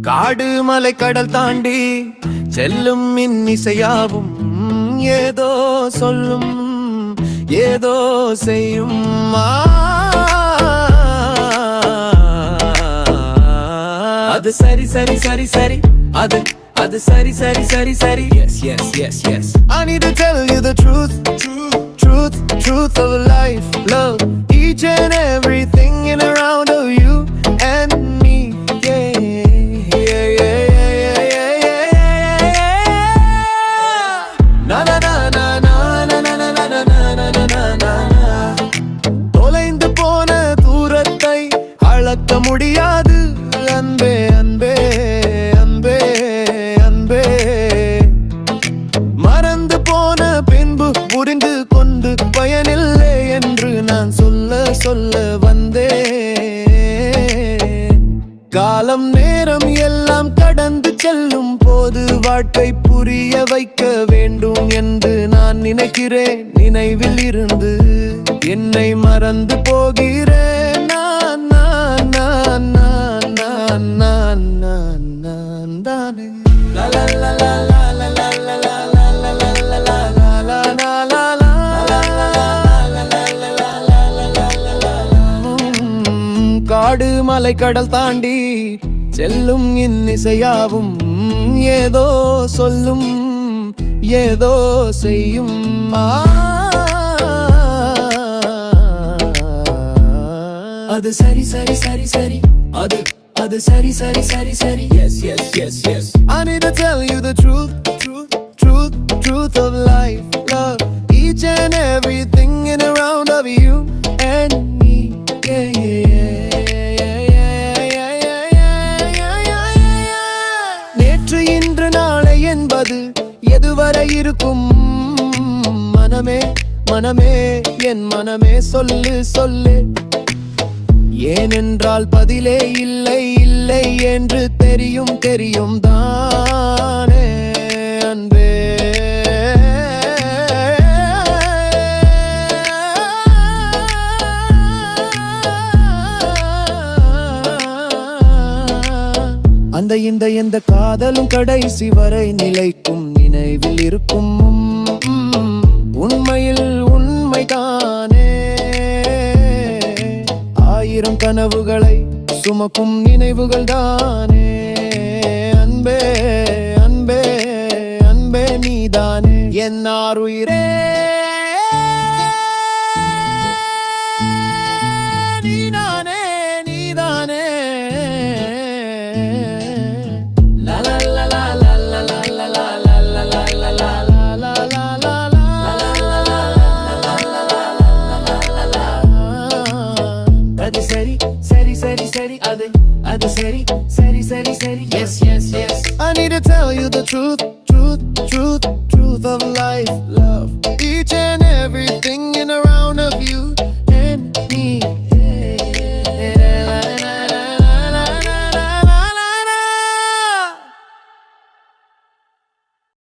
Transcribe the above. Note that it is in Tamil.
காடு மலை கடல் தாண்டி செல்லும் இன்னிசையாவும் ஏதோ சொல்லும் ஏதோ செய்யும். அது சரி சரி சரி சரி அது அது சரி சரி சரி சரி yes yes yes I need to tell you the truth truth truth truth of life love each and everything அளக்க முடியாது. அன்பே அன்பே அன்பே அன்பே. மறந்து போன பின்பு புரிந்து கொண்டு பயனில்லை என்று நான் சொல்ல சொல்ல வந்தே காலம் நேரம் எல்லாம் கடந்து செல்லும் போது வாழ்க்கை புரிய வைக்க வேண்டும் என்று நான் நினைக்கிறேன். நினைவில் இருந்து என்னை மறந்து போகிறேன். காடு மலை கடல் தாண்டி செல்லும் இன்னிசையாவும் ஏதோ சொல்லும் ஏதோ செய்யும் அது சரி சரி சரி சரி அது அது சரி சரி சரி சரி yes yes yes yes I need to tell you the truth truth truth truth of life love each and everything in around of you and me yeah yeah நேற்று இன்று நாளை என்பது எதுவரை இருக்கும் மனமே மனமே என் மனமே சொல்லு சொல்லு ஏனென்றால் பதிலே இல்லை இல்லை என்று தெரியும் தெரியும் தானே அன்பே. அந்த இந்த எந்த காதலும் கடைசி வரை நிலைக்கும் நினைவில் இருக்கும். உண்மையில் உண்மைதான் கனவுகளை சுமக்கும் நினைவுகள் தானே அது அது சரி சரி சரி சரி yes yes yes I need to tell you the truth truth truth truth of life love each and everything in around